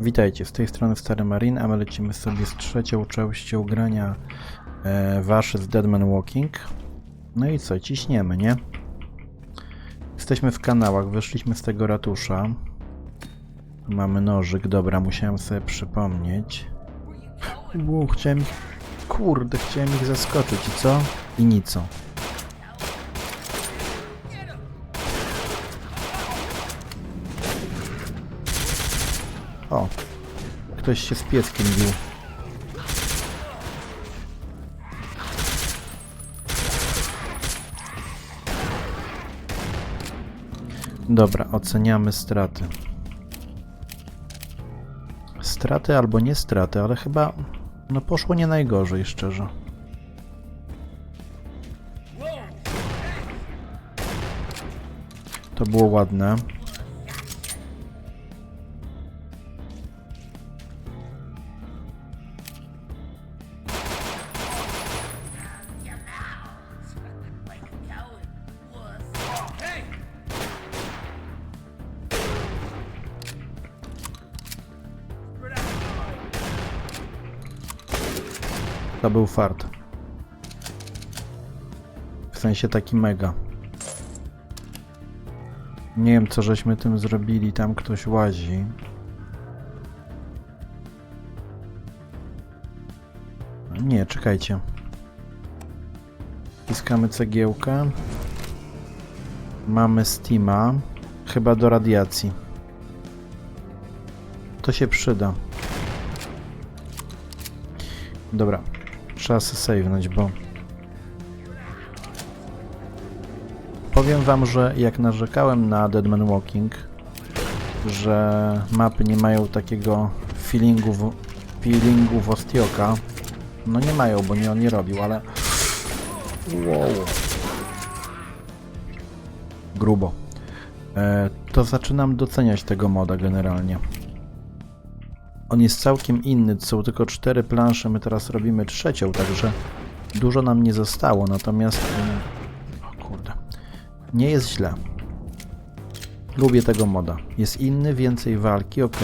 Witajcie, z tej strony Stary Marine, a my lecimy sobie z trzecią częścią grania e, Wasze z Deadman Walking. No i co, ciśniemy, nie? Jesteśmy w kanałach, wyszliśmy z tego ratusza. Tu Mamy nożyk, dobra, musiałem sobie przypomnieć. Uu, chciałem ich... Kurde, chciałem ich zaskoczyć i co? I nic. O, ktoś się z pieskiem bił. Dobra, oceniamy straty. Straty albo nie straty, ale chyba no poszło nie najgorzej, szczerze. To było ładne. To był fart. W sensie taki mega. Nie wiem, co żeśmy tym zrobili. Tam ktoś łazi. Nie, czekajcie. Wciskamy cegiełkę. Mamy Steama. Chyba do radiacji. To się przyda. Dobra. Trzeba se save'nąć, bo... Powiem wam, że jak narzekałem na Deadman Walking, że mapy nie mają takiego feelingu, w, feelingu Wostioka, no nie mają, bo nie on nie robił, ale... Wow. Grubo. E, to zaczynam doceniać tego moda generalnie. On jest całkiem inny, są tylko cztery plansze, my teraz robimy trzecią, także dużo nam nie zostało, natomiast... mm, O kurde. Nie jest źle. Lubię tego moda. Jest inny, więcej walki, ok.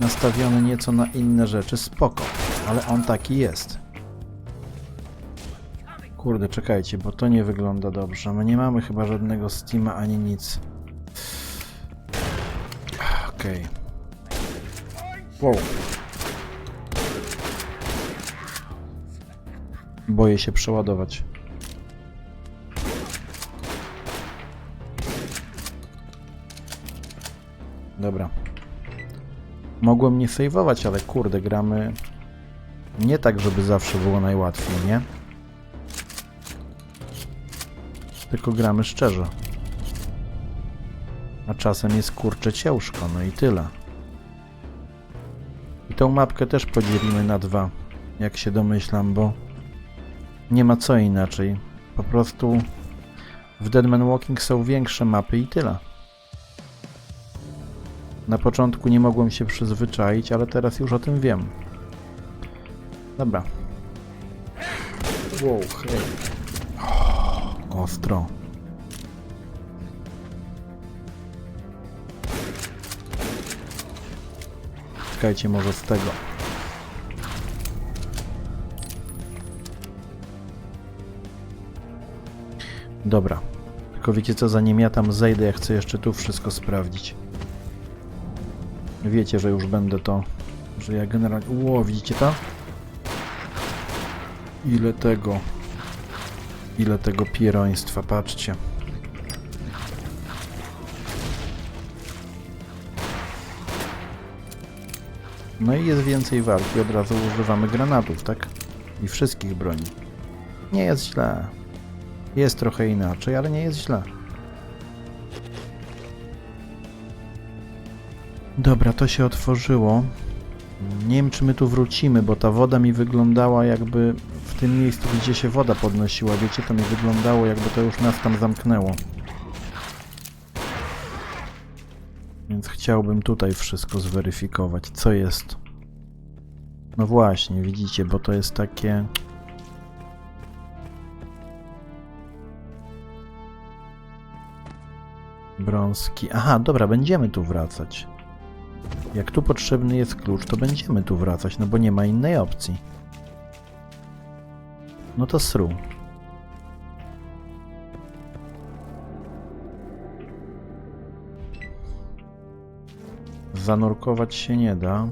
Nastawiony nieco na inne rzeczy, spoko. Ale on taki jest. Kurde, czekajcie, bo to nie wygląda dobrze. My nie mamy chyba żadnego Steama ani nic. Okej. Wow. Boję się przeładować. Dobra. Mogłem nie sejwować, ale kurde, gramy nie tak, żeby zawsze było najłatwiej, nie? Tylko gramy szczerze. A czasem jest kurczę ciężko, no i tyle. I tą mapkę też podzielimy na dwa, jak się domyślam, bo nie ma co inaczej. Po prostu w Deadman Walking są większe mapy i tyle. Na początku nie mogłem się przyzwyczaić, ale teraz już o tym wiem. Dobra. Wow, hej. Ostro. Czekajcie może z tego. Dobra. Tylko wiecie co, zanim ja tam zejdę, ja chcę jeszcze tu wszystko sprawdzić. Wiecie, że już będę to, że ja generalnie... Ło, widzicie to? Ile tego... Ile tego pieroństwa, patrzcie. No i jest więcej walki, od razu używamy granatów, tak? I wszystkich broni. Nie jest źle. Jest trochę inaczej, ale nie jest źle. Dobra, to się otworzyło. Nie wiem, czy my tu wrócimy, bo ta woda mi wyglądała jakby w tym miejscu, gdzie się woda podnosiła. Wiecie, to mi wyglądało jakby to już nas tam zamknęło. Więc chciałbym tutaj wszystko zweryfikować, co jest. No właśnie, widzicie, bo to jest takie... Brązki. Aha, dobra, będziemy tu wracać. Jak tu potrzebny jest klucz, to będziemy tu wracać, no bo nie ma innej opcji. No to sru. Zanurkować się nie da.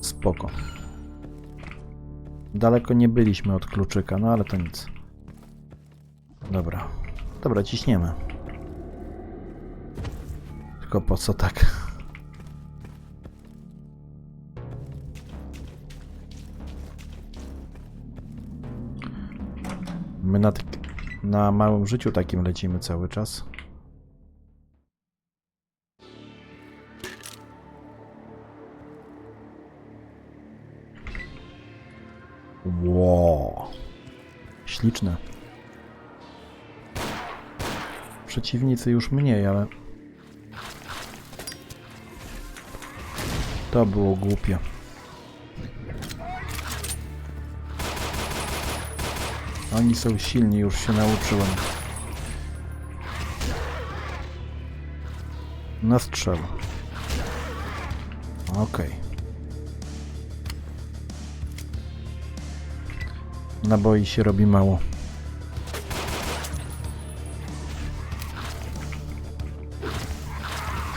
Spoko. Daleko nie byliśmy od kluczyka, no ale to nic. Dobra. Dobra, ciśniemy. Tylko po co tak? My na, na małym życiu takim lecimy cały czas. Wow. Śliczne. Przeciwnicy już mniej, ale... To było głupie. Oni są silni, już się nauczyłem. Na strzel. Okej. Naboi się robi mało.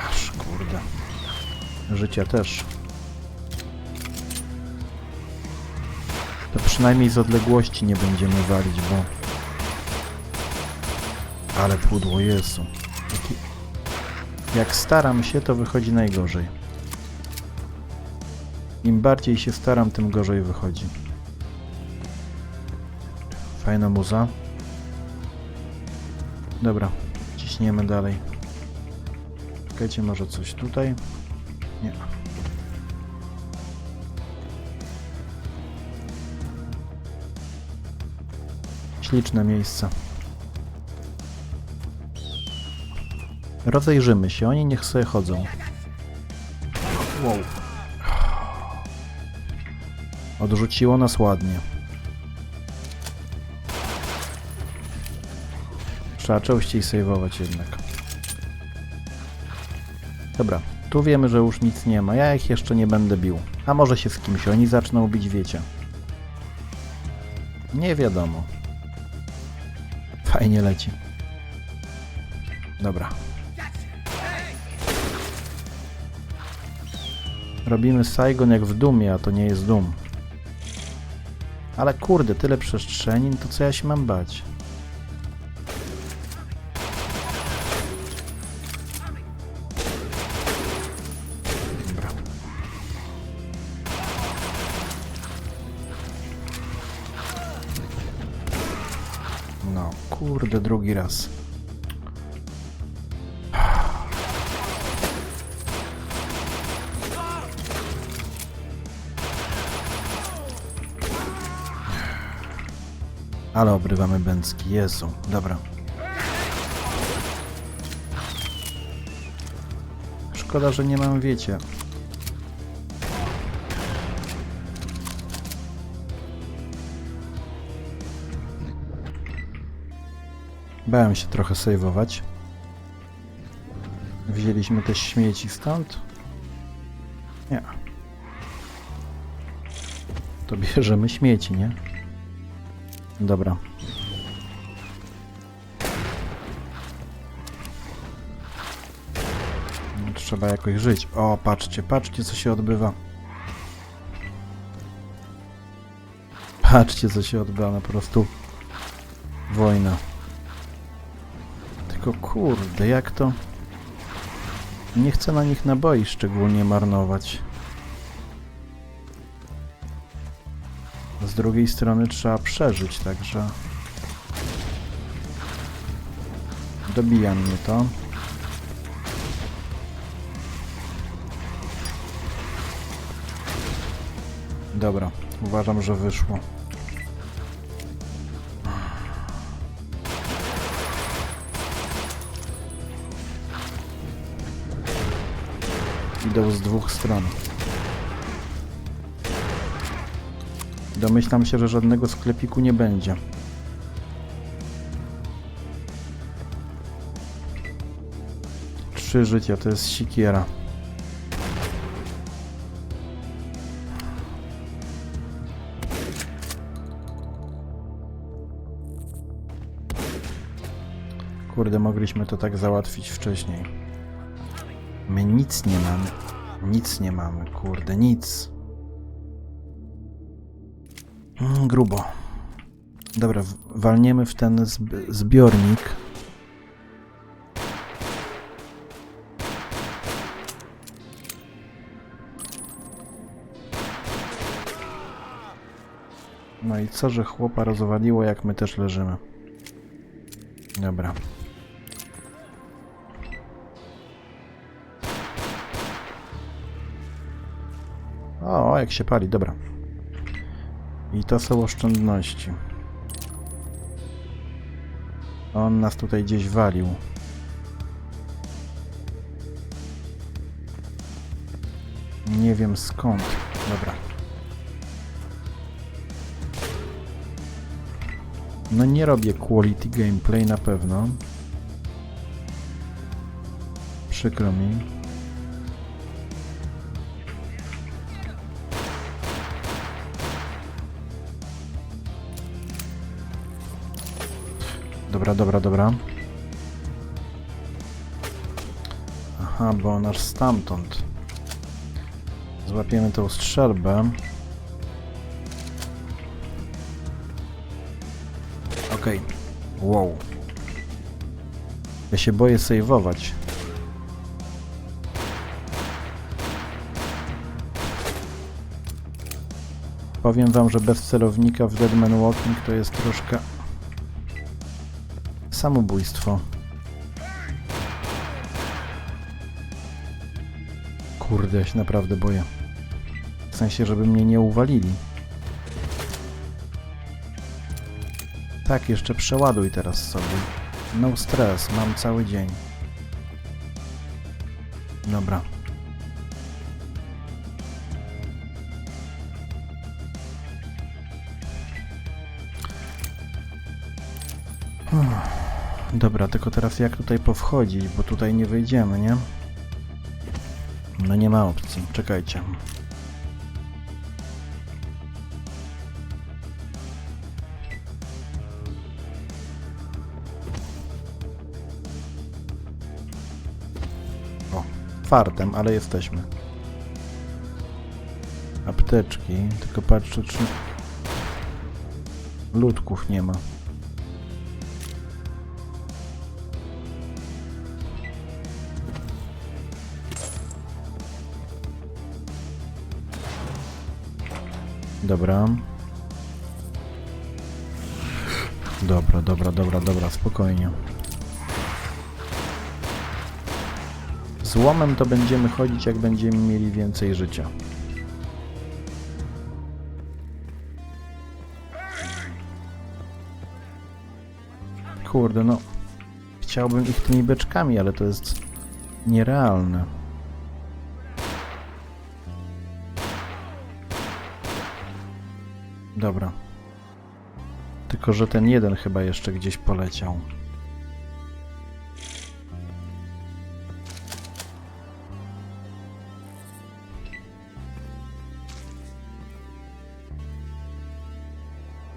Aż kurde. Życia też. Przynajmniej z odległości nie będziemy walić, bo... Ale pudło Jezu. Jak staram się, to wychodzi najgorzej. Im bardziej się staram, tym gorzej wychodzi. Fajna muza. Dobra, ciśniemy dalej. Czekajcie, może coś tutaj? Nie. Śliczne miejsce. Rozejrzymy się, oni niech sobie chodzą. Wow. Odrzuciło nas ładnie. Trzeba częściej saveować jednak. Dobra, tu wiemy, że już nic nie ma. Ja ich jeszcze nie będę bił. A może się z kimś oni zaczną bić, wiecie. Nie wiadomo. Fajnie leci. Dobra. Robimy Saigon jak w Dumie, a to nie jest Dum. Ale kurde, tyle przestrzeni, to co ja się mam bać? Kurde, drugi raz. Ale obrywamy bęcki, Jezu, dobra. Szkoda, że nie mam, wiecie. Bałem się trochę sejwować. Wzięliśmy te śmieci stąd? Nie. To bierzemy śmieci, nie? Dobra. No, Trzeba jakoś żyć. O, patrzcie, patrzcie co się odbywa. Patrzcie co się odbywa, po prostu wojna. Tylko kurde, jak to... Nie chcę na nich naboi szczególnie marnować. Z drugiej strony trzeba przeżyć, także... Dobija mnie to. Dobra, uważam, że wyszło. idą z dwóch stron. Domyślam się, że żadnego sklepiku nie będzie. Trzy życia, to jest sikiera. Kurde, mogliśmy to tak załatwić wcześniej. My nic nie mamy. Nic nie mamy, kurde, nic. Mm, grubo. Dobra, walniemy w ten zb zbiornik. No i co, że chłopa rozwaliło, jak my też leżymy. Dobra. Jak się pali, dobra. I to są oszczędności. On nas tutaj gdzieś walił. Nie wiem skąd. Dobra. No nie robię quality gameplay na pewno. Przykro mi. Dobra, dobra, dobra. Aha, bo on aż stamtąd. Złapiemy tą strzelbę. Okej. Wow. Ja się boję sejwować. Powiem wam, że bez celownika w Deadman Walking to jest troszkę samobójstwo. Kurde, ja się naprawdę boję. W sensie, żeby mnie nie uwalili. Tak, jeszcze przeładuj teraz sobie. No stres, mam cały dzień. Dobra. Dobra, tylko teraz jak tutaj powchodzić, bo tutaj nie wyjdziemy, nie? No nie ma opcji, czekajcie. O, fartem, ale jesteśmy. Apteczki, tylko patrzę czy... Ludków nie ma. Dobra. Dobra, dobra, dobra, dobra, spokojnie. Z łomem to będziemy chodzić, jak będziemy mieli więcej życia. Kurde, no. Chciałbym ich tymi beczkami, ale to jest nierealne. Dobra. Tylko, że ten jeden chyba jeszcze gdzieś poleciał.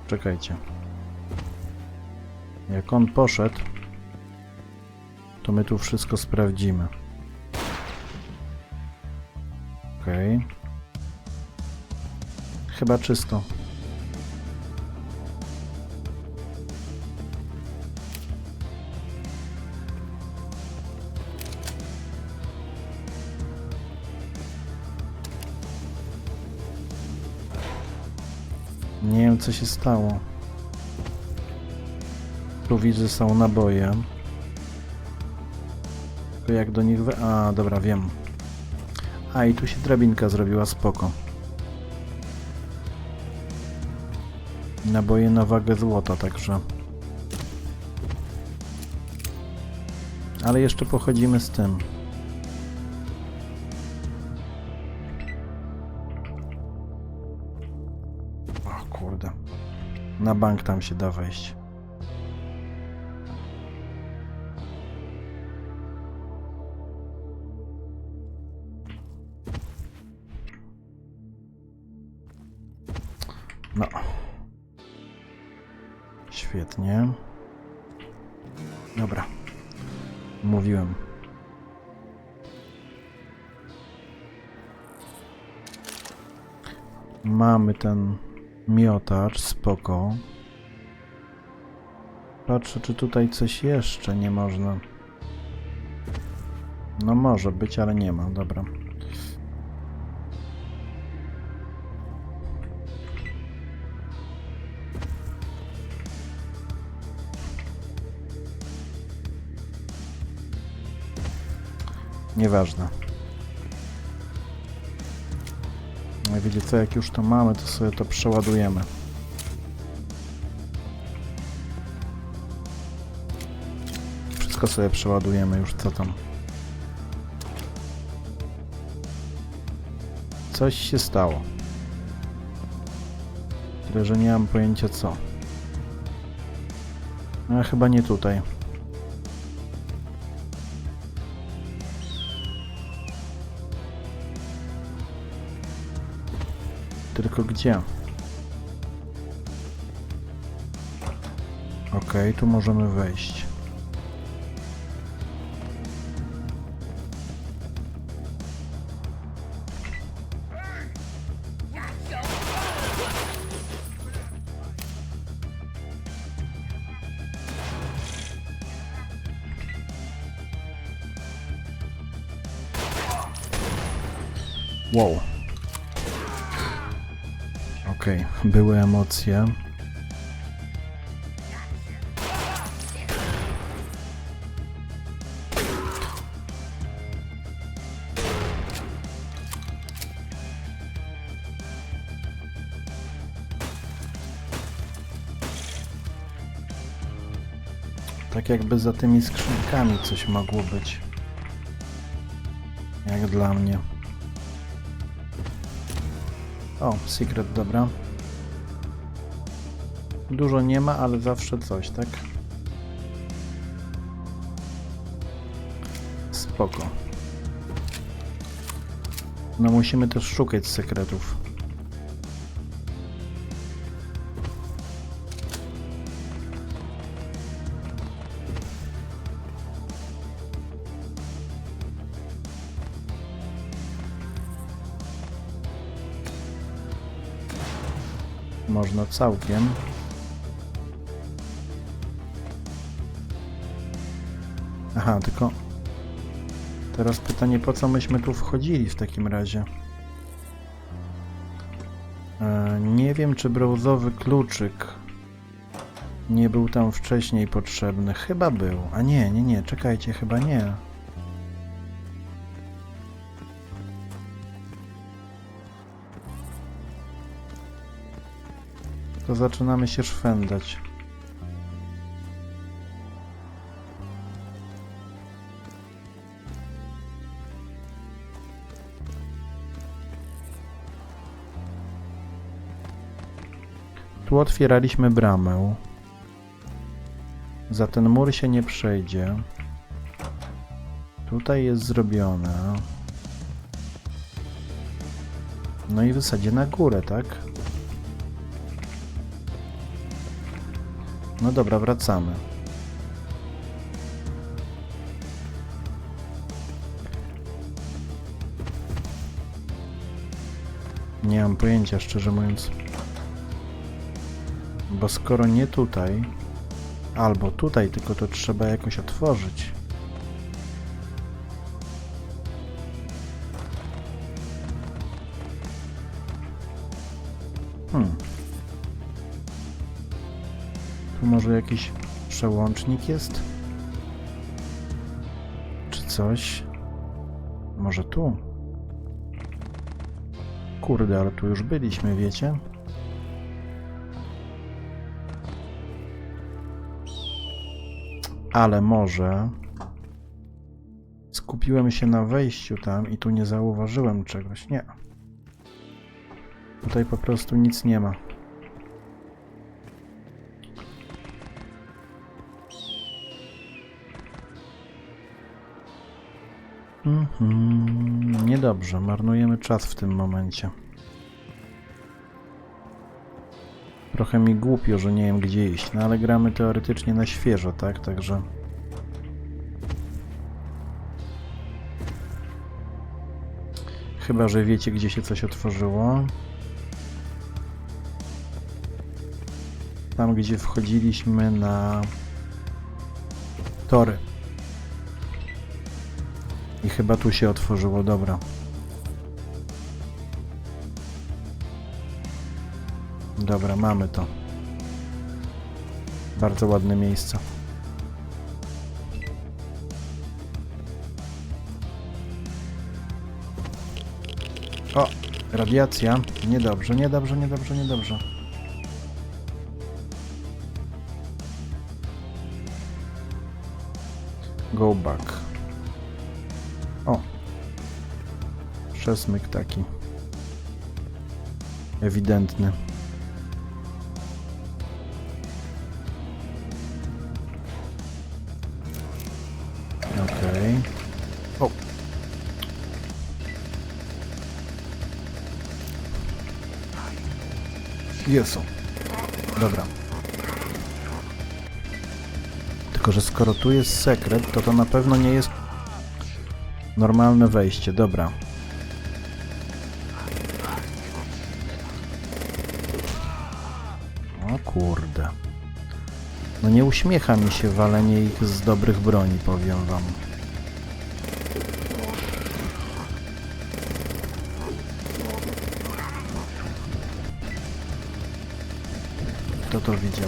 Czekajcie. Jak on poszedł, to my tu wszystko sprawdzimy. Okej. Chyba czysto. Co się stało. Tu widzę są naboje. Tylko jak do nich. A, dobra, wiem. A, i tu się drabinka zrobiła, spoko. Naboje na wagę złota, także... Ale jeszcze pochodzimy z tym. O kurde. Na bank tam się da wejść. No. Świetnie. Dobra. Mówiłem. Mamy ten miotacz, spoko. Patrzę, czy tutaj coś jeszcze nie można. No może być, ale nie ma, dobra. Nieważne. Wiecie co, jak już to mamy, to sobie to przeładujemy. Wszystko sobie przeładujemy już, co tam. Coś się stało. Tyle, że nie mam pojęcia co. A chyba nie tutaj. Tylko gdzie? Okej, tu możemy wejść. Emocje. Tak jakby za tymi skrzynkami coś mogło być. Jak dla mnie. O, secret, dobra. Dużo nie ma, ale zawsze coś, tak? Spoko. No musimy też szukać sekretów. Można całkiem. Aha, tylko teraz pytanie, po co myśmy tu wchodzili w takim razie? E, nie wiem, czy brązowy kluczyk nie był tam wcześniej potrzebny. Chyba był. A nie, nie, nie, czekajcie, chyba nie. To zaczynamy się szwendać. Tu otwieraliśmy bramę. Za ten mur się nie przejdzie. Tutaj jest zrobione. No i w zasadzie na górę, tak? No dobra, wracamy. Nie mam pojęcia, szczerze mówiąc. Bo skoro nie tutaj, albo tutaj, tylko to trzeba jakoś otworzyć. Hmm. Tu może jakiś przełącznik jest? Czy coś? Może tu? Kurde, ale tu już byliśmy, wiecie? Ale może skupiłem się na wejściu tam i tu nie zauważyłem czegoś. Nie. Tutaj po prostu nic nie ma. Mhm, niedobrze, marnujemy czas w tym momencie. Trochę mi głupio, że nie wiem gdzie iść, no ale gramy teoretycznie na świeżo, tak? Także... Chyba, że wiecie gdzie się coś otworzyło. Tam, gdzie wchodziliśmy na tory. I chyba tu się otworzyło, dobra. Dobra, mamy to. Bardzo ładne miejsce. O, radiacja. Niedobrze, niedobrze, niedobrze, niedobrze. Go back. O. Przesmyk taki. Ewidentny. Okej. O. Jesu. Dobra. Tylko, że skoro tu jest sekret, to to na pewno nie jest normalne wejście. Dobra. O kurde. No nie uśmiecha mi się walenie ich z dobrych broni, powiem wam. Jezu,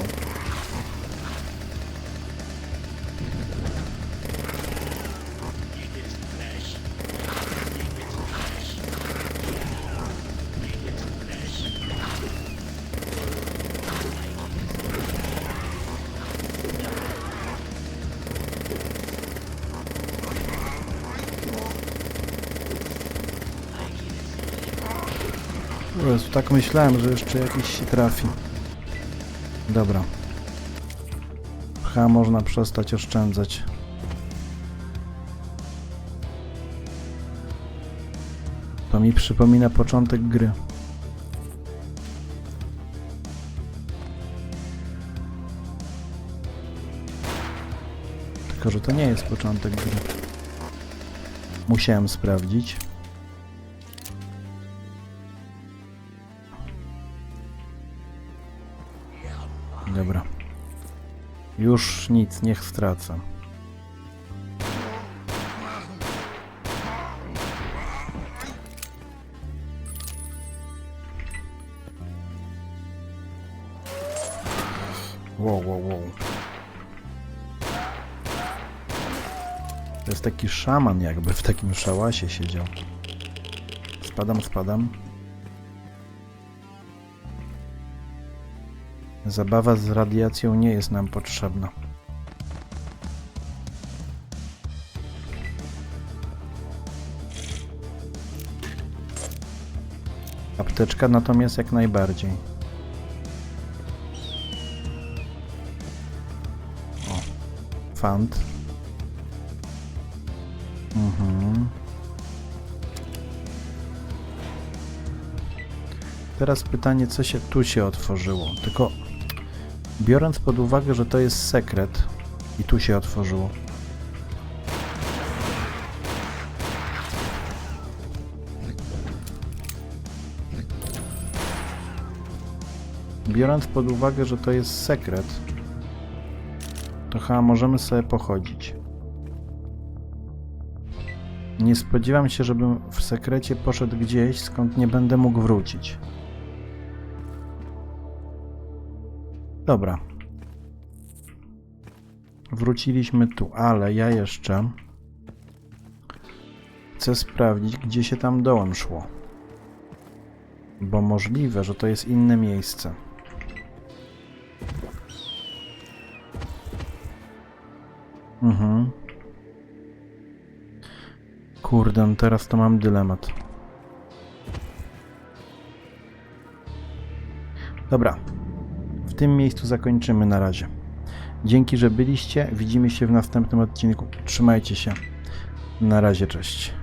tak myślałem, że jeszcze jakiś się trafi. Dobra. Chyba można przestać oszczędzać. To mi przypomina początek gry. Tylko, że to nie jest początek gry. Musiałem sprawdzić. Już nic, niech stracę. Wow, wow, wow. To jest taki szaman jakby w takim szałasie siedział. Spadam, spadam. Zabawa z radiacją nie jest nam potrzebna. Apteczka natomiast jak najbardziej. O, fant. Mhm. Teraz pytanie, co się tu się otworzyło. Tylko biorąc pod uwagę, że to jest sekret i tu się otworzyło. Biorąc pod uwagę, że to jest sekret, to chyba możemy sobie pochodzić. Nie spodziewam się, żebym w sekrecie poszedł gdzieś, skąd nie będę mógł wrócić. Dobra. Wróciliśmy tu, ale ja jeszcze chcę sprawdzić, gdzie się tam dołem szło. Bo możliwe, że to jest inne miejsce. Mhm. Kurde, no teraz to mam dylemat. Dobra. W tym miejscu zakończymy na razie. Dzięki, że byliście. Widzimy się w następnym odcinku. Trzymajcie się. Na razie, cześć.